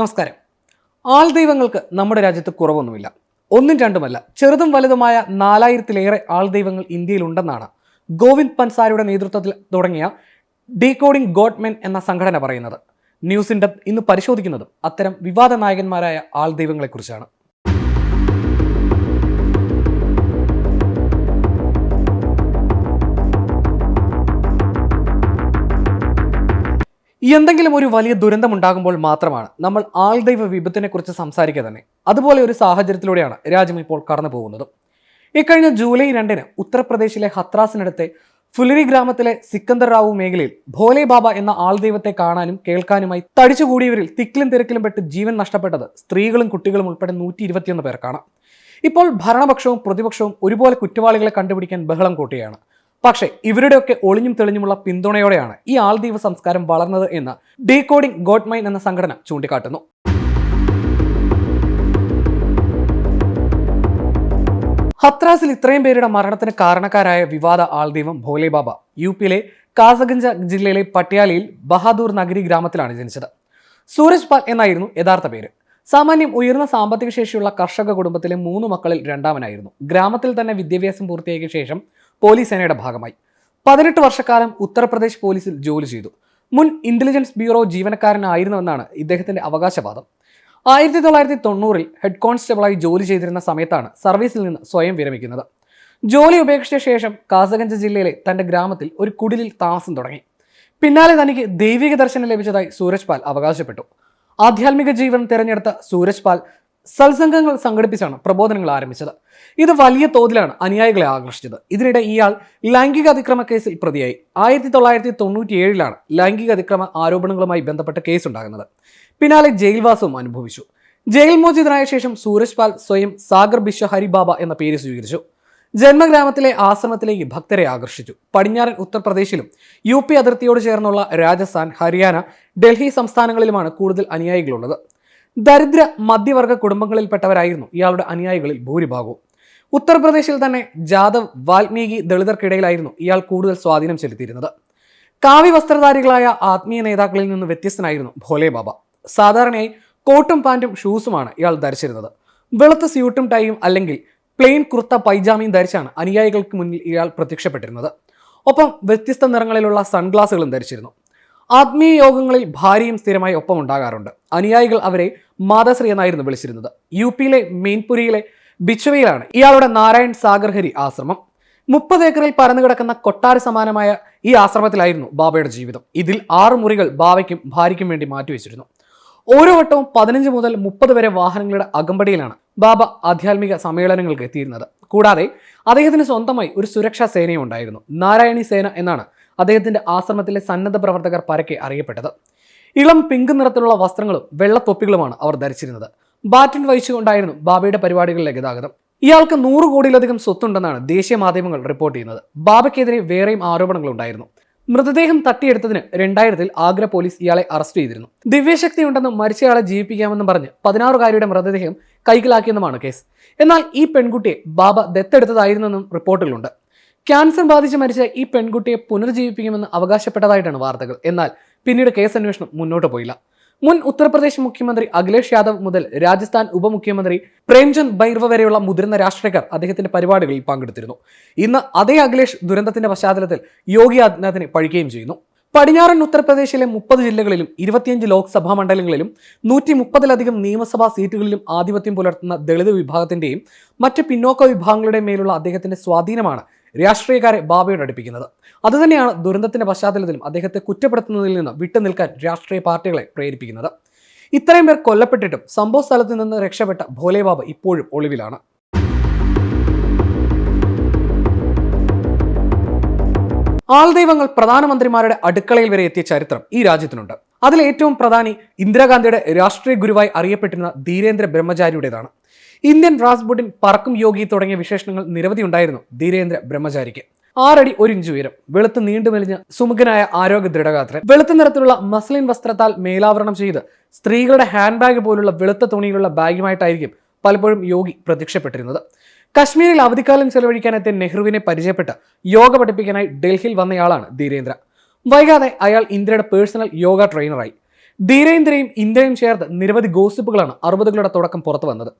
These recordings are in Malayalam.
നമസ്കാരം. ആൾ ദൈവങ്ങൾക്ക് നമ്മുടെ രാജ്യത്ത് കുറവൊന്നുമില്ല. ഒന്നും രണ്ടുമല്ല ചെറുതും വലുതുമായ നാലായിരത്തിലേറെ ആൾ ദൈവങ്ങൾ ഇന്ത്യയിലുണ്ടെന്നാണ് ഗോവിന്ദ് പൻസാരിയുടെ നേതൃത്വത്തിൽ തുടങ്ങിയ ഡീകോഡിംഗ് ഗോഡ്മെൻ എന്ന സംഘടന പറയുന്നത്. ന്യൂസിന്റെ ഇന്ന് പരിശോധിക്കുന്നതും അത്തരം വിവാദ നായകന്മാരായ ആൾ ദൈവങ്ങളെക്കുറിച്ചാണ്. എന്തെങ്കിലും ഒരു വലിയ ദുരന്തമുണ്ടാകുമ്പോൾ മാത്രമാണ് നമ്മൾ ആൾദൈവ വിപത്തിനെ കുറിച്ച് സംസാരിക്കുക തന്നെ. അതുപോലെ ഒരു സാഹചര്യത്തിലൂടെയാണ് രാജ്യം ഇപ്പോൾ കടന്നു പോകുന്നത്. ഇക്കഴിഞ്ഞ ജൂലൈ രണ്ടിന് ഉത്തർപ്രദേശിലെ ഹത്രാസിനടുത്തെ ഫുലരി ഗ്രാമത്തിലെ സിക്കന്ദർ റാവു മേഖലയിൽ ഭോലെ ബാബ എന്ന ആൾദൈവത്തെ കാണാനും കേൾക്കാനുമായി തടിച്ചുകൂടിയവരിൽ തിക്കിലും തിരക്കിലും പെട്ട് ജീവൻ നഷ്ടപ്പെട്ടത് സ്ത്രീകളും കുട്ടികളും ഉൾപ്പെടെ നൂറ്റി ഇരുപത്തിയൊന്ന് പേർക്കാണ്. ഇപ്പോൾ ഭരണപക്ഷവും പ്രതിപക്ഷവും ഒരുപോലെ കുറ്റവാളികളെ കണ്ടുപിടിക്കാൻ ബഹളം കൂട്ടുകയാണ്. പക്ഷേ ഇവരുടെയൊക്കെ ഒളിഞ്ഞും തെളിഞ്ഞുമുള്ള പിന്തുണയോടെയാണ് ഈ ആൾദ്വീപ സംസ്കാരം വളർന്നത് എന്ന് ഡീകോഡിംഗ് ഗോഡ്മൈൻ എന്ന സംഘടന ചൂണ്ടിക്കാട്ടുന്നു. ഹത്രാസിൽ ഇത്രയും പേരുടെ മരണത്തിന് കാരണക്കാരായ വിവാദ ആൾദൈവം ഭോലെ ബാബ യു പിയിലെ കാസഗഞ്ച ജില്ലയിലെ പട്യാലയിൽ ബഹാദൂർ നഗരി ഗ്രാമത്തിലാണ് ജനിച്ചത്. സൂരജ് പാൽ എന്നായിരുന്നു യഥാർത്ഥ പേര്. സാമാന്യം ഉയർന്ന സാമ്പത്തിക ശേഷിയുള്ള കർഷക കുടുംബത്തിലെ മൂന്ന് മക്കളിൽ രണ്ടാമനായിരുന്നു. ഗ്രാമത്തിൽ തന്നെ വിദ്യാഭ്യാസം പൂർത്തിയാക്കിയ ശേഷം പോലീസ് സേനയുടെ ഭാഗമായി. പതിനെട്ട് വർഷക്കാലം ഉത്തർപ്രദേശ് പോലീസിൽ ജോലി ചെയ്തു. മുൻ ഇന്റലിജൻസ് ബ്യൂറോ ജീവനക്കാരനായിരുന്നുവെന്നാണ് ഇദ്ദേഹത്തിന്റെ അവകാശവാദം. ആയിരത്തി തൊള്ളായിരത്തി തൊണ്ണൂറിൽ ഹെഡ് കോൺസ്റ്റബിളായി ജോലി ചെയ്തിരുന്ന സമയത്താണ് സർവീസിൽ നിന്ന് സ്വയം വിരമിക്കുന്നത്. ജോലി ഉപേക്ഷിച്ച ശേഷം കാസഗഞ്ച് ജില്ലയിലെ തന്റെ ഗ്രാമത്തിൽ ഒരു കുടിലിൽ താമസം തുടങ്ങി. പിന്നാലെ തനിക്ക് ദൈവിക ദർശനം ലഭിച്ചതായി സൂരജ് പാൽ അവകാശപ്പെട്ടു. ആധ്യാത്മിക ജീവിതം തിരഞ്ഞെടുത്ത സൂരജ് പാൽ സത്സംഗങ്ങൾ സംഘടിപ്പിച്ചാണ് പ്രബോധനങ്ങൾ ആരംഭിച്ചത്. ഇത് വലിയ തോതിലാണ് അനുയായികളെ ആകർഷിച്ചത്. ഇതിനിടെ ഇയാൾ ലൈംഗിക അതിക്രമ കേസിൽ പ്രതിയായി. ആയിരത്തി തൊള്ളായിരത്തി തൊണ്ണൂറ്റി ഏഴിലാണ് ലൈംഗിക അതിക്രമ ആരോപണങ്ങളുമായി ബന്ധപ്പെട്ട കേസ് ഉണ്ടാകുന്നത് പിന്നാലെ ജയിൽവാസവും അനുഭവിച്ചു. ജയിൽ മോചിതനായ ശേഷം സൂരജ് പാൽ സ്വയം സാഗർ ബിശ്വ ഹരിബാബ എന്ന പേര് സ്വീകരിച്ചു. ജന്മഗ്രാമത്തിലെ ആശ്രമത്തിലേക്ക് ഭക്തരെ ആകർഷിച്ചു. പടിഞ്ഞാറൻ ഉത്തർപ്രദേശിലും യു പി അതിർത്തിയോട് ചേർന്നുള്ള രാജസ്ഥാൻ ഹരിയാന ഡൽഹി സംസ്ഥാനങ്ങളിലുമാണ് കൂടുതൽ അനുയായികളുള്ളത്. ദരിദ്ര മധ്യവർഗ കുടുംബങ്ങളിൽപ്പെട്ടവരായിരുന്നു ഇയാളുടെ അനുയായികളിൽ ഭൂരിഭാഗവും. ഉത്തർപ്രദേശിൽ തന്നെ ജാദവ് വാൽമീകി ദളിതർക്കിടയിലായിരുന്നു ഇയാൾ കൂടുതൽ സ്വാധീനം ചെലുത്തിയിരുന്നത്. കാവ്യ വസ്ത്രധാരികളായ ആത്മീയ നേതാക്കളിൽ നിന്ന് വ്യത്യസ്തനായിരുന്നു ഭോലെ ബാബ സാധാരണയായി കോട്ടും പാന്റും ഷൂസുമാണ് ഇയാൾ ധരിച്ചിരുന്നത്. വെളുത്ത സ്യൂട്ടും ടൈയും അല്ലെങ്കിൽ പ്ലെയിൻ കുർത്ത പൈജാമയും ധരിച്ചാണ് അനുയായികൾക്ക് മുന്നിൽ ഇയാൾ പ്രത്യക്ഷപ്പെട്ടിരുന്നത്. ഒപ്പം വ്യത്യസ്ത നിറങ്ങളിലുള്ള സൺഗ്ലാസുകളും ധരിച്ചിരുന്നു. ആത്മീയ യോഗങ്ങളിൽ ഭാര്യയും സ്ഥിരമായി ഒപ്പം ഉണ്ടാകാറുണ്ട് അനുയായികൾ അവരെ മാതാശ്രീ എന്നായിരുന്നു വിളിച്ചിരുന്നത്. യു പിയിലെ മെയിൻപുരിയിലെ ബിച്ചുവയിലാണ് ഇയാളുടെ നാരായൺ സാഗർഹരി ആശ്രമം. മുപ്പത് ഏക്കറിൽ പരന്നു കിടക്കുന്ന കൊട്ടാര സമാനമായ ഈ ആശ്രമത്തിലായിരുന്നു ബാബയുടെ ജീവിതം. ഇതിൽ ആറ് മുറികൾ ബാബയ്ക്കും ഭാര്യയ്ക്കും വേണ്ടി മാറ്റിവെച്ചിരുന്നു ഓരോ വട്ടവും പതിനഞ്ച് മുതൽ മുപ്പത് വരെ വാഹനങ്ങളുടെ അകമ്പടിയിലാണ് ബാബ ആധ്യാത്മിക സമ്മേളനങ്ങൾക്ക് എത്തിയിരുന്നത്. കൂടാതെ അദ്ദേഹത്തിന് സ്വന്തമായി ഒരു സുരക്ഷാ സേനയും ഉണ്ടായിരുന്നു. നാരായണി സേന എന്നാണ് അദ്ദേഹത്തിന്റെ ആശ്രമത്തിലെ സന്നദ്ധ പ്രവർത്തകർ പരക്കെ അറിയപ്പെട്ടത്. ഇളം പിങ്ക് നിറത്തിലുള്ള വസ്ത്രങ്ങളും വെള്ളത്തൊപ്പികളുമാണ് അവർ ധരിച്ചിരുന്നത്. ബാറ്റൺ വഹിച്ചുകൊണ്ടായിരുന്നു ബാബയുടെ പരിപാടികളിലെ ഗതാഗതം. ഇയാൾക്ക് നൂറ് കോടിയിലധികം സ്വത്തുണ്ടെന്നാണ് ദേശീയ മാധ്യമങ്ങൾ റിപ്പോർട്ട് ചെയ്യുന്നത്. ബാബയ്ക്കെതിരെ വേറെയും ആരോപണങ്ങളുണ്ടായിരുന്നു മൃതദേഹം തട്ടിയെടുത്തതിന് രണ്ടായിരത്തിൽ ആഗ്ര പോലീസ് ഇയാളെ അറസ്റ്റ് ചെയ്തിരുന്നു. ദിവ്യശക്തി ഉണ്ടെന്നും മരിച്ചയാളെ ജീവിപ്പിക്കാമെന്നും പറഞ്ഞ് പതിനാറുകാരിയുടെ മൃതദേഹം കൈക്കലാക്കിയെന്നുമാണ് കേസ്. എന്നാൽ ഈ പെൺകുട്ടിയെ ബാബ ദത്തെടുത്തതായിരുന്നെന്നും റിപ്പോർട്ടുകളുണ്ട് ക്യാൻസർ ബാധിച്ച് മരിച്ച ഈ പെൺകുട്ടിയെ പുനർജീവിപ്പിക്കുമെന്ന് അവകാശപ്പെട്ടതായിട്ടാണ് വാർത്തകൾ. എന്നാൽ പിന്നീട് കേസ് അന്വേഷണം മുന്നോട്ട് പോയില്ല. മുൻ ഉത്തർപ്രദേശ് മുഖ്യമന്ത്രി അഖിലേഷ് യാദവ് മുതൽ രാജസ്ഥാൻ ഉപമുഖ്യമന്ത്രി പ്രേംചന്ദ് ബൈർവ വരെയുള്ള മുതിർന്ന രാഷ്ട്രീയക്കാർ അദ്ദേഹത്തിന്റെ പരിപാടികളിൽ പങ്കെടുത്തിരുന്നു. ഇന്ന് അതേ അഖിലേഷ് ദുരന്തത്തിന്റെ പശ്ചാത്തലത്തിൽ യോഗി ആദിത്യനാഥിനെ പഴിക്കുകയും ചെയ്യുന്നു. പടിഞ്ഞാറൻ ഉത്തർപ്രദേശിലെ മുപ്പത് ജില്ലകളിലും ഇരുപത്തിയഞ്ച് ലോക്സഭാ മണ്ഡലങ്ങളിലും നൂറ്റി മുപ്പതിലധികം നിയമസഭാ സീറ്റുകളിലും ആധിപത്യം പുലർത്തുന്ന ദളിത് വിഭാഗത്തിന്റെയും മറ്റ് പിന്നോക്ക വിഭാഗങ്ങളുടെയും മേലുള്ള അദ്ദേഹത്തിന്റെ സ്വാധീനമാണ് രാഷ്ട്രീയക്കാരെ ബാബയോട് അടുപ്പിക്കുന്നത്. അതുതന്നെയാണ് ദുരന്തത്തിന്റെ പശ്ചാത്തലത്തിലും അദ്ദേഹത്തെ കുറ്റപ്പെടുത്തുന്നതിൽ നിന്ന് വിട്ടുനിൽക്കാൻ രാഷ്ട്രീയ പാർട്ടികളെ പ്രേരിപ്പിക്കുന്നത്. ഇത്രയും പേർ കൊല്ലപ്പെട്ടിട്ടും സംഭവ സ്ഥലത്ത് നിന്ന് രക്ഷപ്പെട്ട ഭോലേബാബ് ഇപ്പോഴും ഒളിവിലാണ്. ആൾദൈവങ്ങൾ പ്രധാനമന്ത്രിമാരുടെ അടുക്കളയിൽ വരെ എത്തിയ ചരിത്രം ഈ രാജ്യത്തിനുണ്ട്. അതിൽ ഏറ്റവും പ്രധാനി ഇന്ദിരാഗാന്ധിയുടെ രാഷ്ട്രീയ ഗുരുവായി അറിയപ്പെട്ടിരുന്ന ധീരേന്ദ്ര ബ്രഹ്മചാരിയുടേതാണ്. ഇന്ത്യൻ റാസ്ബുഡിൻ പറക്കും യോഗി തുടങ്ങിയ വിശേഷണങ്ങൾ നിരവധി ഉണ്ടായിരുന്നു ധീരേന്ദ്ര ബ്രഹ്മചാരിക്ക്. ആറടി ഒരു ഇഞ്ച് ഉയരം വെളുത്ത് നീണ്ടുമെലിഞ്ഞ സുമുഖനായ ആരോഗ്യ ദൃഢഗാത്രൻ വെളുത്ത നിറത്തിലുള്ള മസ്ലിൻ വസ്ത്രത്താൽ മേലാവരണം ചെയ്ത് സ്ത്രീകളുടെ ഹാൻഡ് ബാഗ് പോലുള്ള വെളുത്ത തുണിയിലുള്ള ബാഗുമായിട്ടായിരിക്കും പലപ്പോഴും യോഗി പ്രത്യക്ഷപ്പെട്ടിരുന്നത്. കശ്മീരിൽ അവധിക്കാലം ചെലവഴിക്കാനെത്തിയ നെഹ്റുവിനെ പരിചയപ്പെട്ട് യോഗ പഠിപ്പിക്കാനായി ഡൽഹിയിൽ വന്നയാളാണ് ധീരേന്ദ്ര. വൈകാതെ അയാൾ ഇന്ദ്രയുടെ പേഴ്സണൽ യോഗ ട്രെയിനറായി ധീരേന്ദ്രയും ഇന്ദ്രയും ചേർത്ത് നിരവധി ഗോസിപ്പുകളാണ് അറുപതുകളുടെ തുടക്കം പുറത്തു വന്നത്.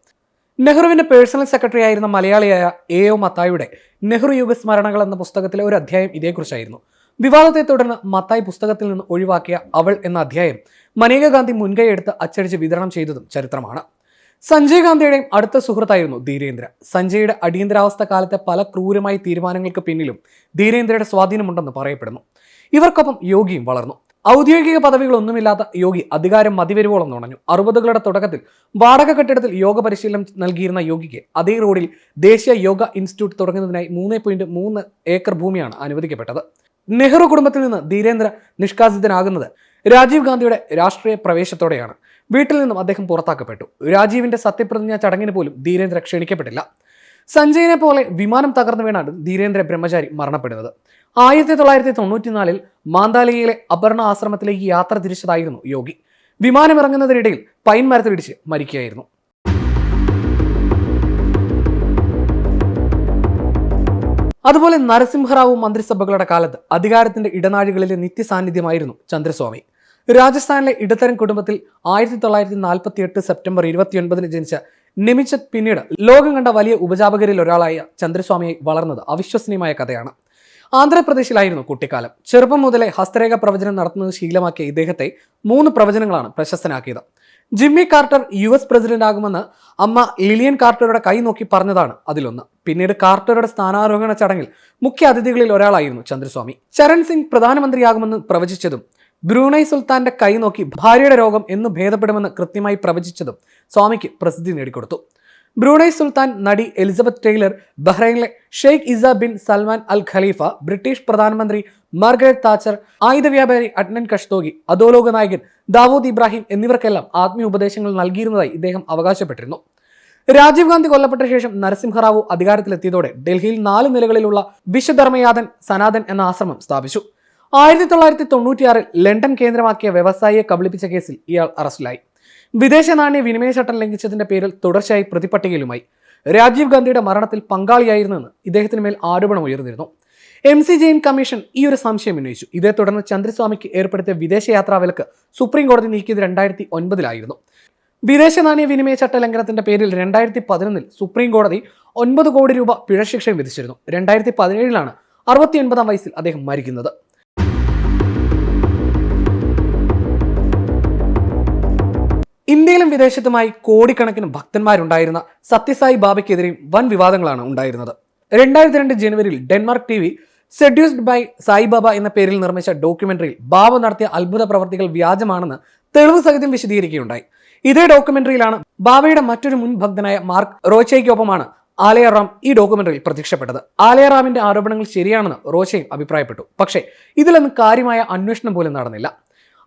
നെഹ്റുവിന്റെ പേഴ്സണൽ സെക്രട്ടറി ആയിരുന്ന മലയാളിയായ എ ഒ മത്തായുടെ നെഹ്റു യുഗ സ്മരണകൾ എന്ന പുസ്തകത്തിലെ ഒരു അധ്യായം ഇതേക്കുറിച്ചായിരുന്നു. വിവാദത്തെ തുടർന്ന് മത്തായി പുസ്തകത്തിൽ നിന്ന് ഒഴിവാക്കിയ അവൾ എന്ന അധ്യായം മനേക ഗാന്ധി മുൻകൈയെടുത്ത് അച്ചടിച്ച് വിതരണം ചെയ്തതും ചരിത്രമാണ്. സഞ്ജയ് ഗാന്ധിയുടെയും അടുത്ത സുഹൃത്തായിരുന്നു ധീരേന്ദ്ര. സഞ്ജയുടെ അടിയന്തരാവസ്ഥ കാലത്തെ പല ക്രൂരമായ തീരുമാനങ്ങൾക്ക് പിന്നിലും ധീരേന്ദ്രയുടെ സ്വാധീനമുണ്ടെന്ന് പറയപ്പെടുന്നു. ഇവർക്കൊപ്പം യോഗിയും വളർന്നു. ഔദ്യോഗിക പദവികളൊന്നുമില്ലാത്ത യോഗി അധികാരം മതിവരുവോളം നുണഞ്ഞു. അറുപതുകളുടെ തുടക്കത്തിൽ വാടക കെട്ടിടത്തിൽ യോഗ പരിശീലനം നൽകിയിരുന്ന യോഗിക്ക് അതേ റോഡിൽ ദേശീയ യോഗ ഇൻസ്റ്റിറ്റ്യൂട്ട് തുടങ്ങുന്നതിനായി മൂന്ന് പോയിന്റ് മൂന്ന് ഏക്കർ ഭൂമിയാണ് അനുവദിക്കപ്പെട്ടത്. നെഹ്റു കുടുംബത്തിൽ നിന്ന് ധീരേന്ദ്ര നിഷ്കാസിതനാകുന്നത് രാജീവ് ഗാന്ധിയുടെ രാഷ്ട്രീയ പ്രവേശത്തോടെയാണ്. വീട്ടിൽ നിന്നും അദ്ദേഹം പുറത്താക്കപ്പെട്ടു. രാജീവിന്റെ സത്യപ്രതിജ്ഞ ചടങ്ങിന് പോലും ധീരേന്ദ്ര ക്ഷണിക്കപ്പെട്ടില്ല. സഞ്ജയിനെ പോലെ വിമാനം തകർന്നു വീണാണ് ധീരേന്ദ്ര ബ്രഹ്മചാരി മരണപ്പെടുന്നത്. ആയിരത്തി തൊള്ളായിരത്തി തൊണ്ണൂറ്റിനാലിൽ മാന്താലിയയിലെ അപർണ ആശ്രമത്തിലേക്ക് യാത്ര തിരിച്ചതായിരുന്നു യോഗി. വിമാനമിറങ്ങുന്നതിനിടയിൽ പൈൻ മരത്തിലിടിച്ച് മരിക്കുകയായിരുന്നു. അതുപോലെ നരസിംഹറാവു മന്ത്രിസഭകളുടെ കാലത്ത് അധികാരത്തിന്റെ ഇടനാഴികളിലെ നിത്യസാന്നിധ്യമായിരുന്നു ചന്ദ്രസ്വാമി. രാജസ്ഥാനിലെ ഇടത്തരം കുടുംബത്തിൽ ആയിരത്തി തൊള്ളായിരത്തി നാൽപ്പത്തി എട്ട് സെപ്റ്റംബർ ഇരുപത്തിയൊൻപതിന് ജനിച്ച നിമിച്ചത് പിന്നീട് ലോകം കണ്ട വലിയ ഉപജാപകരിൽ ഒരാളായ ചന്ദ്രസ്വാമിയായി വളർന്നത് അവിശ്വസനീയമായ കഥയാണ്. ആന്ധ്രാപ്രദേശിലായിരുന്നു കുട്ടിക്കാലം. ചെറുപ്പം മുതലേ ഹസ്തരേഖ പ്രവചനം നടത്തുന്നത് ശീലമാക്കിയ ഇദ്ദേഹത്തെ മൂന്ന് പ്രവചനങ്ങളാണ് പ്രശസ്തനാക്കിയത്. Jimmy Carter U S president ആകുമെന്ന് അമ്മ ലിലിയൻ കാർട്ടറുടെ കൈ നോക്കി പറഞ്ഞതാണ് അതിലൊന്ന്. പിന്നീട് കാർട്ടറുടെ സ്ഥാനാരോഹണ ചടങ്ങിൽ മുഖ്യ അതിഥികളിൽ ഒരാളായിരുന്നു ചന്ദ്രസ്വാമി. ചരൺ സിംഗ് പ്രധാനമന്ത്രിയാകുമെന്ന് പ്രവചിച്ചതും ബ്രൂണൈ സുൽത്താന്റെ കൈ നോക്കി ഭാര്യയുടെ രോഗം എന്ന് ഭേദപ്പെടുമെന്ന് കൃത്യമായി പ്രവചിച്ചതും സ്വാമിക്ക് പ്രസിദ്ധി നേടിക്കൊടുത്തു. ബ്രൂണൈ സുൽത്താൻ നടി Elizabeth Taylor ബഹ്റൈനിലെ Sheikh Isa bin Salman Al Khalifa British പ്രധാനമന്ത്രി മാർഗരറ്റ് താച്ചർ ആയുധ വ്യാപാരി അഡ്നൻ കഷ്തോഗി അധോലോക നായകൻ ദാവൂദ് ഇബ്രാഹിം എന്നിവർക്കെല്ലാം ആത്മീയ ഉപദേശങ്ങൾ നൽകിയിരുന്നതായി ഇദ്ദേഹം അവകാശപ്പെട്ടിരുന്നു. രാജീവ് ഗാന്ധി കൊല്ലപ്പെട്ട ശേഷം നരസിംഹറാവു അധികാരത്തിലെത്തിയതോടെ ഡൽഹിയിൽ നാല് നിലകളിലുള്ള വിശ്വധർമ്മയാതൻ സനാതൻ എന്ന ആശ്രമം സ്ഥാപിച്ചു. ആയിരത്തി തൊള്ളായിരത്തി തൊണ്ണൂറ്റിയാറിൽ ലണ്ടൻ കേന്ദ്രമാക്കിയ വ്യവസായിയെ കബളിപ്പിച്ച കേസിൽ ഇയാൾ അറസ്റ്റിലായി. വിദേശ നാണ്യ വിനിമയ ചട്ടം ലംഘിച്ചതിന്റെ പേരിൽ തുടർച്ചയായി പ്രതിപട്ടികയിലുമായി. രാജീവ് ഗാന്ധിയുടെ മരണത്തിൽ പങ്കാളിയായിരുന്നെന്ന് ഇദ്ദേഹത്തിന് മേൽ ആരോപണം ഉയർന്നിരുന്നു. എം സി ജെയിൻ കമ്മീഷൻ ഈ ഒരു സംശയം ഉന്നയിച്ചു. ഇതേ തുടർന്ന് ചന്ദ്രസ്വാമിക്ക് ഏർപ്പെടുത്തിയ വിദേശയാത്രാ വിലക്ക് സുപ്രീം കോടതി നീക്കിയത് രണ്ടായിരത്തി ഒൻപതിലായിരുന്നു വിദേശ നാണ്യ വിനിമയ ചട്ട ലംഘനത്തിന്റെ പേരിൽ രണ്ടായിരത്തി പതിനൊന്നിൽ സുപ്രീം കോടതി ഒൻപത് കോടി രൂപ പിഴശിക്ഷയും വിധിച്ചിരുന്നു. രണ്ടായിരത്തി പതിനേഴിലാണ് അറുപത്തി ഒൻപതാം വയസ്സിൽ അദ്ദേഹം മരിക്കുന്നത്. ഇന്ത്യയിലും വിദേശത്തുമായി കോടിക്കണക്കിന് ഭക്തന്മാരുണ്ടായിരുന്ന സത്യസായി ബാബയ്ക്കെതിരെയും വൻ വിവാദങ്ങളാണ് ഉണ്ടായിരുന്നത്. രണ്ടായിരത്തി രണ്ട് ജനുവരിയിൽ Denmark T V seduced by Saibaba എന്ന പേരിൽ നിർമ്മിച്ച ഡോക്യുമെന്ററിയിൽ ബാബ നടത്തിയ അത്ഭുത പ്രവർത്തികൾ വ്യാജമാണെന്ന് തെളിവ് സഹിതം വിശദീകരിക്കുകയുണ്ടായി. ഇതേ ഡോക്യുമെന്ററിയിലാണ് ബാബയുടെ മറ്റൊരു മുൻ ഭക്തനായ മാർക്ക് റോച്ചയ്ക്കൊപ്പമാണ് ആലയറാം ഈ ഡോക്യുമെന്ററിയിൽ പ്രത്യക്ഷപ്പെട്ടത്. ആലയറാമിന്റെ ആരോപണങ്ങൾ ശരിയാണെന്ന് റോച്ചയും അഭിപ്രായപ്പെട്ടു. പക്ഷേ ഇതിലൊന്നും കാര്യമായ അന്വേഷണം പോലും നടന്നില്ല.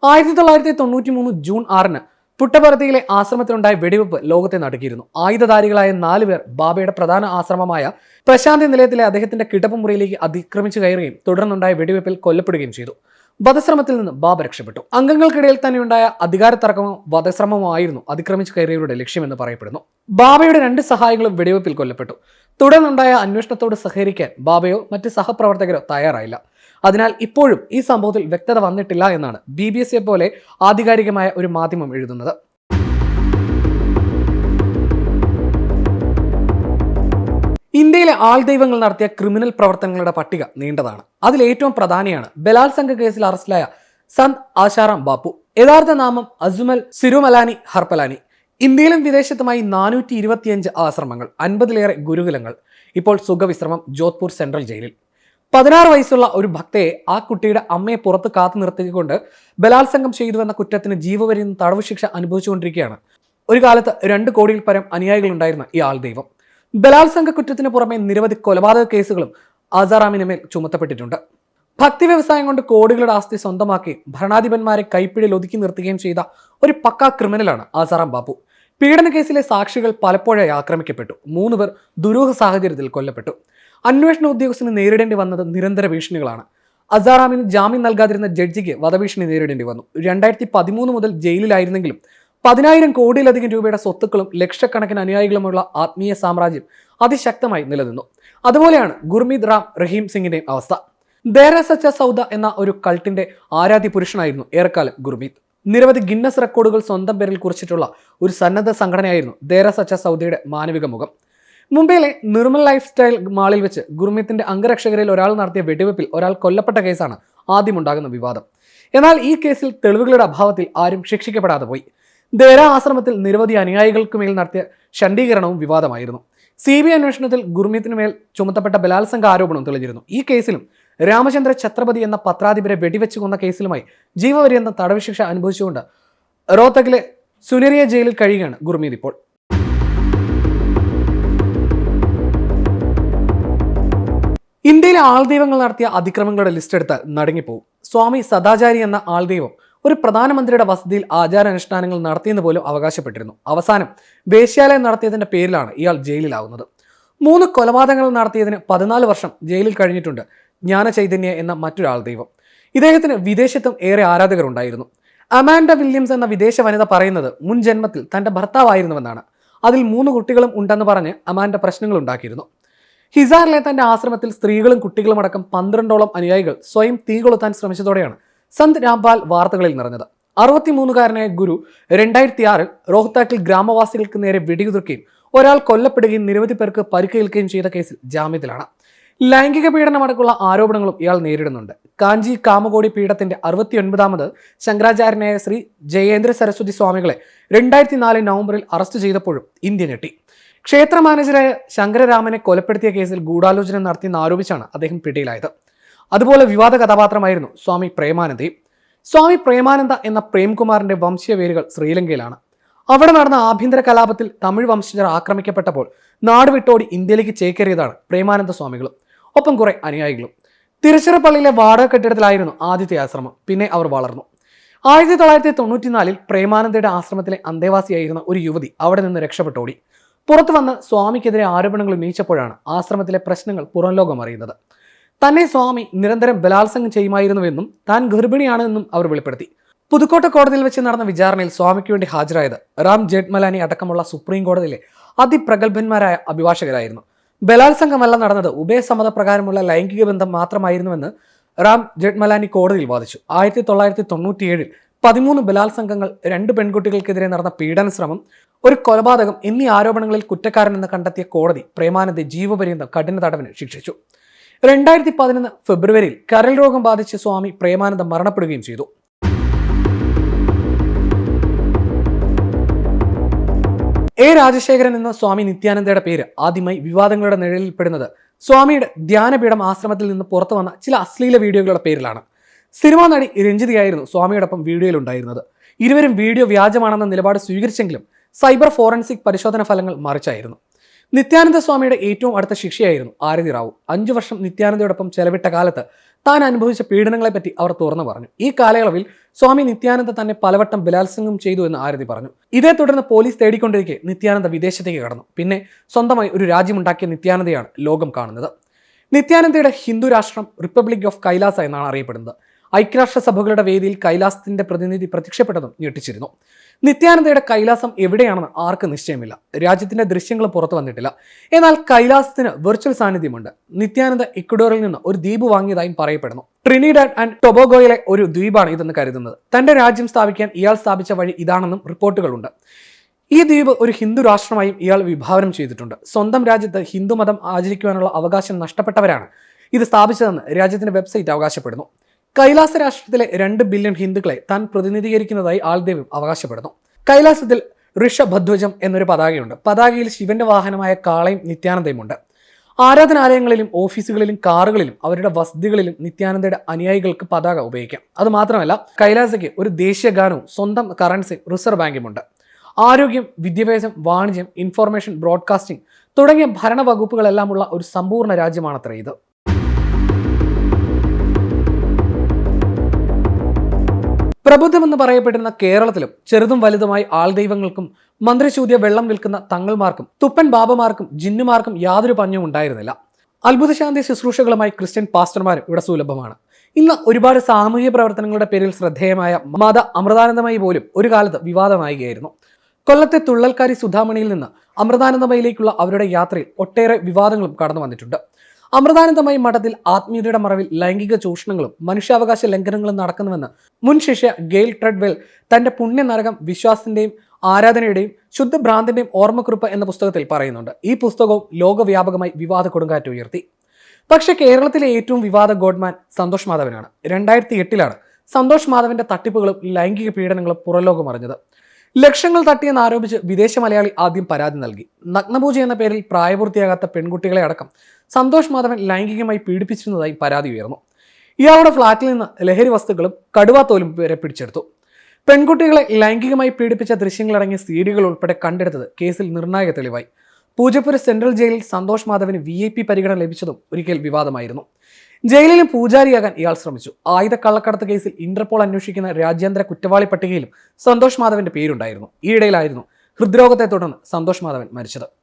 ആയിരത്തി തൊള്ളായിരത്തി തൊണ്ണൂറ്റി മൂന്ന് ജൂൺ ആറിന് പുട്ടപർത്തിയിലെ ആശ്രമത്തിലുണ്ടായ വെടിവെപ്പ് ലോകത്തെ നടുക്കിയിരുന്നു. ആയുധധാരികളായ നാലുപേർ ബാബയുടെ പ്രധാന ആശ്രമമായ പ്രശാന്തി നിലയത്തിലെ അദ്ദേഹത്തിന്റെ കിടപ്പുമുറിയിലേക്ക് അതിക്രമിച്ചു കയറുകയും തുടർന്നുണ്ടായ വെടിവെപ്പിൽ കൊല്ലപ്പെടുകയും ചെയ്തു. വധശ്രമത്തിൽ നിന്ന് ബാബ രക്ഷപ്പെട്ടു. അംഗങ്ങൾക്കിടയിൽ തന്നെയുണ്ടായ അധികാര തർക്കമോ വധശ്രമമോ ആയിരുന്നു അതിക്രമിച്ചു കയറിയവരുടെ ലക്ഷ്യമെന്ന് പറയപ്പെടുന്നു. ബാബയുടെ രണ്ട് സഹായികളും വെടിവെപ്പിൽ കൊല്ലപ്പെട്ടു. തുടർന്നുണ്ടായ അന്വേഷണത്തോട് സഹകരിക്കാൻ ബാബയോ മറ്റ് സഹപ്രവർത്തകരോ തയ്യാറായില്ല. അതിനാൽ ഇപ്പോഴും ഈ സംഭവത്തിൽ വ്യക്തത വന്നിട്ടില്ല എന്നാണ് ബി ബി എസ് പോലെ ആധികാരികമായ ഒരു മാധ്യമം എഴുതുന്നത്. ഇന്ത്യയിലെ ആൾദൈവങ്ങൾ നടത്തിയ ക്രിമിനൽ പ്രവർത്തനങ്ങളുടെ പട്ടിക നീണ്ടതാണ്. അതിൽ ഏറ്റവും പ്രധാനിയാണ് ബലാത്സംഗ കേസിൽ അറസ്റ്റിലായ സന്ത് ആശാറാം ബാപ്പു യഥാർത്ഥ നാമം അസുമൽ സിരുമലാനി ഹർപ്പലാനി. ഇന്ത്യയിലും വിദേശത്തുമായി നാനൂറ്റി ഇരുപത്തിയഞ്ച് ആശ്രമങ്ങൾ അൻപതിലേറെ ഗുരുകുലങ്ങൾ. ഇപ്പോൾ സുഖവിശ്രമം ജോധ്പൂർ സെൻട്രൽ ജയിലിൽ. പതിനാറ് വയസ്സുള്ള ഒരു ഭക്തയെ ആ കുട്ടിയുടെ അമ്മയെ പുറത്ത് കാത്തു നിർത്തിക്കൊണ്ട് ബലാത്സംഗം ചെയ്തുവെന്ന കുറ്റത്തിന് ജീവപര്യന്തം തടവ് ശിക്ഷ അനുഭവിച്ചുകൊണ്ടിരിക്കുകയാണ്. ഒരു കാലത്ത് രണ്ട് കോടിയിൽ പരം അനുയായികളുണ്ടായിരുന്ന ഈ ആൾ ദൈവം. ബലാത്സംഗ കുറ്റത്തിന് പുറമെ നിരവധി കൊലപാതക കേസുകളും ആസാറാമിന് മേൽ ചുമത്തപ്പെട്ടിട്ടുണ്ട്. ഭക്തി വ്യവസായം കൊണ്ട് കോടികളുടെ ആസ്തി സ്വന്തമാക്കി ഭരണാധിപന്മാരെ കൈപ്പിടിയിൽ ഒതുക്കി നിർത്തുകയും ചെയ്ത ഒരു പക്കാ ക്രിമിനലാണ് ആസാറാം ബാപ്പു. പീഡന കേസിലെ സാക്ഷികൾ പലപ്പോഴായി ആക്രമിക്കപ്പെട്ടു. മൂന്ന് പേർ ദുരൂഹ സാഹചര്യത്തിൽ കൊല്ലപ്പെട്ടു. അന്വേഷണ ഉദ്യോഗസ്ഥന് നേരിടേണ്ടി വന്നത് നിരന്തര ഭീഷണികളാണ്. അസാറാമിന് ജാമ്യം നൽകാതിരുന്ന ജഡ്ജിക്ക് വധഭീഷണി നേരിടേണ്ടി വന്നു. രണ്ടായിരത്തി പതിമൂന്ന് മുതൽ ജയിലിലായിരുന്നെങ്കിലും പതിനായിരം കോടിയിലധികം രൂപയുടെ സ്വത്തുക്കളും ലക്ഷക്കണക്കിന് അനുയായികളുമുള്ള ആത്മീയ സാമ്രാജ്യം അതിശക്തമായി നിലനിന്നു. അതുപോലെയാണ് ഗുർമീത് റാം റഹീം സിംഗിന്റെയും അവസ്ഥ. ദേര സച്ച സൗദ എന്ന ഒരു കൾട്ടിന്റെ ആരാധ്യ പുരുഷനായിരുന്നു ഏറെക്കാലം ഗുർമീത്. നിരവധി ഗിന്നസ് റെക്കോർഡുകൾ സ്വന്തം പേരിൽ കുറിച്ചിട്ടുള്ള ഒരു സന്നദ്ധ സംഘടനയായിരുന്നു ദേര സച്ച സൗദയുടെ മാനവിക മുഖം. മുംബൈയിലെ നിർമ്മൽ ലൈഫ് സ്റ്റൈൽ മാളിൽ വെച്ച് ഗുർമീത്തിന്റെ അംഗരക്ഷകരിൽ ഒരാൾ നടത്തിയ വെടിവെപ്പിൽ ഒരാൾ കൊല്ലപ്പെട്ട കേസാണ് ആദ്യമുണ്ടാകുന്ന വിവാദം. എന്നാൽ ഈ കേസിൽ തെളിവുകളുടെ അഭാവത്തിൽ ആരും ശിക്ഷിക്കപ്പെടാതെ പോയി. ദേര ആശ്രമത്തിൽ നിരവധി അനുയായികൾക്ക് മേൽ നടത്തിയ ഷണ്ഡീകരണവും വിവാദമായിരുന്നു. സി ബി ഐ അന്വേഷണത്തിൽ ഗുർമീത്തിന് മേൽ ചുമത്തപ്പെട്ട ബലാത്സംഗ ആരോപണം തെളിഞ്ഞിരുന്നു. ഈ കേസിലും രാമചന്ദ്ര ഛത്രപതി എന്ന പത്രാധിപരെ വെടിവെച്ച് കൊന്ന കേസിലുമായി ജീവപര്യന്തം തടവ് ശിക്ഷ അനുഭവിച്ചുകൊണ്ട് റോത്തക്കിലെ സുനരിയ ജയിലിൽ കഴിയുകയാണ് ഗുർമീത് ഇപ്പോൾ. ഇന്ത്യയിലെ ആൾദൈവങ്ങൾ നടത്തിയ അതിക്രമങ്ങളുടെ ലിസ്റ്റ് എടുത്ത് നടുങ്ങിപ്പോവും. സ്വാമി സദാചാരി എന്ന ആൾദൈവം ഒരു പ്രധാനമന്ത്രിയുടെ വസതിയിൽ ആചാരാനുഷ്ഠാനങ്ങൾ നടത്തിയെന്ന് പോലും അവകാശപ്പെട്ടിരുന്നു. അവസാനം വേശ്യാലയം നടത്തിയതിന്റെ പേരിലാണ് ഇയാൾ ജയിലിലാവുന്നത്. മൂന്ന് കൊലപാതകങ്ങൾ നടത്തിയതിന് പതിനാല് വർഷം ജയിലിൽ കഴിഞ്ഞിട്ടുണ്ട് ജ്ഞാന ചൈതന്യ എന്ന മറ്റൊരാൾ ദൈവം ഇദ്ദേഹത്തിന് വിദേശത്തും ഏറെ ആരാധകരുണ്ടായിരുന്നു. അമാൻഡ വില്യംസ് എന്ന വിദേശ വനിത പറയുന്നത് മുൻ ജന്മത്തിൽ തന്റെ ഭർത്താവായിരുന്നുവെന്നാണ്. അതിൽ മൂന്ന് കുട്ടികളും ഉണ്ടെന്ന് പറഞ്ഞ് അമാൻഡ പ്രശ്നങ്ങൾ ഉണ്ടാക്കിയിരുന്നു. ഹിസാറിലെ തന്റെ ആശ്രമത്തിൽ സ്ത്രീകളും കുട്ടികളും അടക്കം പന്ത്രണ്ടോളം അനുയായികൾ സ്വയം തീ കൊളുത്താൻ ശ്രമിച്ചതോടെയാണ് സന്ത് രാംപാൽ വാർത്തകളിൽ നിറഞ്ഞത്. അറുപത്തിമൂന്നുകാരനായ ഗുരു രണ്ടായിരത്തി ആറിൽ റോഹ്താക്കിൽ ഗ്രാമവാസികൾക്ക് നേരെ വെടിയുതിർക്കുകയും ഒരാൾ കൊല്ലപ്പെടുകയും നിരവധി പേർക്ക് പരിക്കേൽക്കുകയും ചെയ്ത കേസിൽ ജാമ്യത്തിലാണ്. ലൈംഗിക പീഡനമടക്കമുള്ള ആരോപണങ്ങളും ഇയാൾ നേരിടുന്നുണ്ട്. കാഞ്ചി കാമകോടി പീഠത്തിന്റെ അറുപത്തിയൊൻപതാമത് ശങ്കരാചാര്യനായ ശ്രീ ജയേന്ദ്ര സരസ്വതി സ്വാമികളെ രണ്ടായിരത്തി നാല് നവംബറിൽ അറസ്റ്റ് ചെയ്തപ്പോഴും ഇന്ത്യ ഞെട്ടി. ക്ഷേത്ര മാനേജരായ ശങ്കരരാമനെ കൊലപ്പെടുത്തിയ കേസിൽ ഗൂഢാലോചന നടത്തിയെന്ന് ആരോപിച്ചാണ് അദ്ദേഹം പിടിയിലായത്. അതുപോലെ വിവാദ കഥാപാത്രമായിരുന്നു സ്വാമി പ്രേമാനന്ദി സ്വാമി പ്രേമാനന്ദ എന്ന പ്രേംകുമാറിന്റെ വംശീയ വേരുകൾ ശ്രീലങ്കയിലാണ്. അവിടെ നടന്ന ആഭ്യന്തര കലാപത്തിൽ തമിഴ് വംശജർ ആക്രമിക്കപ്പെട്ടപ്പോൾ നാടുവിട്ടോടി ഇന്ത്യയിലേക്ക് ചേക്കേറിയതാണ് പ്രേമാനന്ദ സ്വാമികളും. ഒപ്പം കുറെ അനുയായികളും. തിരുച്ചിറപ്പള്ളിയിലെ വാടക കെട്ടിടത്തിലായിരുന്നു ആദ്യത്തെ ആശ്രമം. പിന്നെ അവർ വളർന്നു. ആയിരത്തി തൊള്ളായിരത്തി തൊണ്ണൂറ്റിനാലിൽ പ്രേമാനന്ദയുടെ ആശ്രമത്തിലെ അന്തേവാസിയായിരുന്ന ഒരു യുവതി അവിടെ നിന്ന് രക്ഷപ്പെട്ടോടി. പുറത്തു വന്ന് സ്വാമിക്കെതിരെ ആരോപണങ്ങൾ ഉന്നയിച്ചപ്പോഴാണ് ആശ്രമത്തിലെ പ്രശ്നങ്ങൾ പുറം ലോകം അറിയുന്നത്. തന്നെ സ്വാമി നിരന്തരം ബലാത്സംഗം ചെയ്യുമായിരുന്നുവെന്നും താൻ ഗർഭിണിയാണെന്നും അവർ വെളിപ്പെടുത്തി. പുതുക്കോട്ട കോടതിയിൽ വെച്ച് നടന്ന വിചാരണയിൽ സ്വാമിക്ക് വേണ്ടി ഹാജരായത് റാം ജെഡ്മലാനി അടക്കമുള്ള സുപ്രീം കോടതിയിലെ അതിപ്രഗത്ഭന്മാരായ അഭിഭാഷകരായിരുന്നു. ബലാത്സംഗമല്ല നടന്നത് ഉഭയസമ്മത പ്രകാരമുള്ള ലൈംഗിക ബന്ധം മാത്രമായിരുന്നുവെന്ന് റാം ജെഡ്മലാനി കോടതിയിൽ വാദിച്ചു. ആയിരത്തി തൊള്ളായിരത്തി തൊണ്ണൂറ്റിയേഴിൽ പതിമൂന്ന് ബലാത്സംഗങ്ങൾ രണ്ട് പെൺകുട്ടികൾക്കെതിരെ നടന്ന പീഡന ശ്രമം ഒരു കൊലപാതകം എന്നീ ആരോപണങ്ങളിൽ കുറ്റക്കാരനെന്ന് കണ്ടെത്തിയ കോടതി പ്രേമാനന്ദെ ജീവപര്യന്തം കഠിന തടവിന് ശിക്ഷിച്ചു. രണ്ടായിരത്തി പതിനൊന്ന് ഫെബ്രുവരിയിൽ കരൽ രോഗം ബാധിച്ച സ്വാമി പ്രേമാനന്ദം മരണപ്പെടുകയും ചെയ്തു. എ രാജശേഖരൻ എന്ന സ്വാമി നിത്യാനന്ദയുടെ പേര് ആദ്യമായി വിവാദങ്ങളുടെ നിഴലിൽപ്പെടുന്നത് സ്വാമിയുടെ ധ്യാനപീഠം ആശ്രമത്തിൽ നിന്ന് പുറത്തു വന്ന ചില അശ്ലീല വീഡിയോകളുടെ പേരിലാണ്. സിനിമാ നടി രഞ്ജിതയായിരുന്നു സ്വാമിയോടൊപ്പം വീഡിയോയിൽ ഉണ്ടായിരുന്നത്. ഇരുവരും വീഡിയോ വ്യാജമാണെന്ന നിലപാട് സ്വീകരിച്ചെങ്കിലും സൈബർ ഫോറൻസിക് പരിശോധന ഫലങ്ങൾ മറിച്ചായിരുന്നു. നിത്യാനന്ദ സ്വാമിയുടെ ഏറ്റവും അടുത്ത ശിക്ഷയായിരുന്നു ആരതി റാവു. അഞ്ചു വർഷം നിത്യാനന്ദയോടൊപ്പം ചെലവിട്ട കാലത്ത് താൻ അനുഭവിച്ച പീഡനങ്ങളെപ്പറ്റി അവർ തുറന്നു പറഞ്ഞു. ഈ കാലയളവിൽ സ്വാമി നിത്യാനന്ദ തന്നെ പലവട്ടം ബലാത്സംഗം ചെയ്തു എന്ന് ആരതി പറഞ്ഞു. ഇതേ തുടർന്ന് പോലീസ് തേടിക്കൊണ്ടിരിക്കെ നിത്യാനന്ദ വിദേശത്തേക്ക് കടന്നു. പിന്നെ സ്വന്തമായി ഒരു രാജ്യമുണ്ടാക്കിയ നിത്യാനന്ദയാണ് ലോകം കാണുന്നത്. നിത്യാനന്ദയുടെ ഹിന്ദു രാഷ്ട്രം റിപ്പബ്ലിക് ഓഫ് കൈലാസ എന്നാണ് അറിയപ്പെടുന്നത്. ഐക്യരാഷ്ട്രസഭകളുടെ വേദിയിൽ കൈലാസത്തിന്റെ പ്രതിനിധി പ്രത്യക്ഷപ്പെട്ടതും ഞെട്ടിച്ചിരുന്നു. നിത്യാനന്ദയുടെ കൈലാസം എവിടെയാണെന്ന് ആർക്കും നിശ്ചയമില്ല. രാജ്യത്തിന്റെ ദൃശ്യങ്ങൾ പുറത്തു വന്നിട്ടില്ല. എന്നാൽ കൈലാസത്തിന് വെർച്വൽ സാന്നിധ്യമുണ്ട്. നിത്യാനന്ദ ഇക്വഡോറിൽ നിന്ന് ഒരു ദ്വീപ് വാങ്ങിയതായും പറയപ്പെടുന്നു. ട്രിനിഡാഡ് ആൻഡ് ടൊബോഗോയിലെ ഒരു ദ്വീപാണ് ഇതെന്ന് കരുതുന്നത്. തന്റെ രാജ്യം സ്ഥാപിക്കാൻ ഇയാൾ സ്ഥാപിച്ച വഴി ഇതാണെന്നും റിപ്പോർട്ടുകളുണ്ട്. ഈ ദ്വീപ് ഒരു ഹിന്ദു രാഷ്ട്രമായും ഇയാൾ വിഭാവനം ചെയ്തിട്ടുണ്ട്. സ്വന്തം രാജ്യത്ത് ഹിന്ദു മതം ആചരിക്കുവാനുള്ള അവകാശം നഷ്ടപ്പെട്ടവരാണ് ഇത് സ്ഥാപിച്ചതെന്ന് രാജ്യത്തിന്റെ വെബ്സൈറ്റ് അവകാശപ്പെടുന്നു. കൈലാസ രാഷ്ട്രത്തിലെ രണ്ട് ബില്യൺ ഹിന്ദുക്കളെ താൻ പ്രതിനിധീകരിക്കുന്നതായി ആൾദേവും അവകാശപ്പെടുന്നു. കൈലാസത്തിൽ ഋഷഭധ്വജം എന്നൊരു പതാകയുണ്ട്. പതാകയിൽ ശിവന്റെ വാഹനമായ കാളയും നിത്യാനന്ദയുമുണ്ട് ആരാധനാലയങ്ങളിലും ഓഫീസുകളിലും കാറുകളിലും അവരുടെ വസതികളിലും നിത്യാനന്ദയുടെ അനുയായികൾക്ക് പതാക ഉപയോഗിക്കാം. അത് മാത്രമല്ല കൈലാസയ്ക്ക് ഒരു ദേശീയ ഗാനവും സ്വന്തം കറൻസിയും റിസർവ് ബാങ്കുമുണ്ട് ആരോഗ്യം വിദ്യാഭ്യാസം വാണിജ്യം ഇൻഫോർമേഷൻ ബ്രോഡ്കാസ്റ്റിംഗ് തുടങ്ങിയ ഭരണവകുപ്പുകളെല്ലാമുള്ള ഒരു സമ്പൂർണ രാജ്യമാണത്രേ ഇത്. പ്രബുദ്ധമെന്ന് പറയപ്പെടുന്ന കേരളത്തിലും ചെറുതും വലുതുമായി ആൾദൈവങ്ങൾക്കും മന്ത്രിശൂദ്യ വെള്ളം വിൽക്കുന്ന തങ്ങൾമാർക്കും തുപ്പൻ ബാബമാർക്കും ജിന്നുമാർക്കും യാതൊരു പഞ്ഞും ഉണ്ടായിരുന്നില്ല. അത്ഭുതശാന്തി ശുശ്രൂഷകളുമായി ക്രിസ്ത്യൻ പാസ്റ്റർമാരും ഇവിടെ സുലഭമാണ്. ഇന്ന് ഒരുപാട് സാമൂഹ്യ പ്രവർത്തനങ്ങളുടെ പേരിൽ ശ്രദ്ധേയമായ മത അമൃതാനന്ദമയി പോലും ഒരു കാലത്ത് വിവാദമായികയായിരുന്നു. കൊല്ലത്തെ തുള്ളൽക്കാരി സുധാമണിയിൽ നിന്ന് അമൃതാനന്ദമയിലേക്കുള്ള അവരുടെ യാത്രയിൽ ഒട്ടേറെ വിവാദങ്ങളും കടന്നു വന്നിട്ടുണ്ട് അമൃതാനന്ദമയി മഠത്തിൽ ആത്മീയതയുടെ മറവിൽ ലൈംഗിക ചൂഷണങ്ങളും മനുഷ്യാവകാശ ലംഘനങ്ങളും നടക്കുന്നുവെന്ന് മുൻ ശിഷ്യ ഗെയിൽ ട്രെഡ്വെൽ തന്റെ പുണ്യനരകം വിശ്വാസത്തിന്റെയും ആരാധനയുടെയും ശുദ്ധഭ്രാന്തിന്റെയും ഓർമ്മക്കുറിപ്പ് എന്ന പുസ്തകത്തിൽ പറയുന്നുണ്ട്. ഈ പുസ്തകവും ലോകവ്യാപകമായി വിവാദ കൊടുങ്കാറ്റ് ഉയർത്തി. പക്ഷേ കേരളത്തിലെ ഏറ്റവും വിവാദ ഗോഡ്മാൻ സന്തോഷ് മാധവനാണ്. രണ്ടായിരത്തി എട്ടിലാണ് സന്തോഷ് മാധവന്റെ തട്ടിപ്പുകളും ലൈംഗിക പീഡനങ്ങളും പുറലോകം അറിഞ്ഞത് ലക്ഷങ്ങൾ തട്ടിയെന്ന് ആരോപിച്ച് വിദേശ മലയാളി ആദ്യം പരാതി നൽകി. നഗ്നപൂജ എന്ന പേരിൽ പ്രായപൂർത്തിയാകാത്ത പെൺകുട്ടികളെ അടക്കം സന്തോഷ് മാധവൻ ലൈംഗികമായി പീഡിപ്പിച്ചിരുന്നതായി പരാതി ഉയർന്നു. ഇയാളുടെ ഫ്ളാറ്റിൽ നിന്ന് ലഹരി വസ്തുക്കളും കടുവാത്തോലും വരെ പിടിച്ചെടുത്തു. പെൺകുട്ടികളെ ലൈംഗികമായി പീഡിപ്പിച്ച ദൃശ്യങ്ങളടങ്ങിയ സീഡികൾ ഉൾപ്പെടെ കണ്ടെടുത്തത് കേസിൽ നിർണായക തെളിവായി. പൂജപ്പുര സെൻട്രൽ ജയിലിൽ സന്തോഷ് മാധവന് വി ഐ പി പരിഗണന ലഭിച്ചതും ഒരിക്കൽ വിവാദമായിരുന്നു. ജയിലിലും പൂജാരിയാകാൻ ഇയാൾ ശ്രമിച്ചു. ആയുധ കള്ളക്കടത്ത് കേസിൽ ഇന്റർപോൾ അന്വേഷിക്കുന്ന രാജ്യാന്തര കുറ്റവാളി പട്ടികയിലും സന്തോഷ് മാധവന്റെ പേരുണ്ടായിരുന്നു. ഈയിടയിലായിരുന്നു ഹൃദ്രോഗത്തെ തുടർന്ന് സന്തോഷ് മാധവൻ മരിച്ചത്.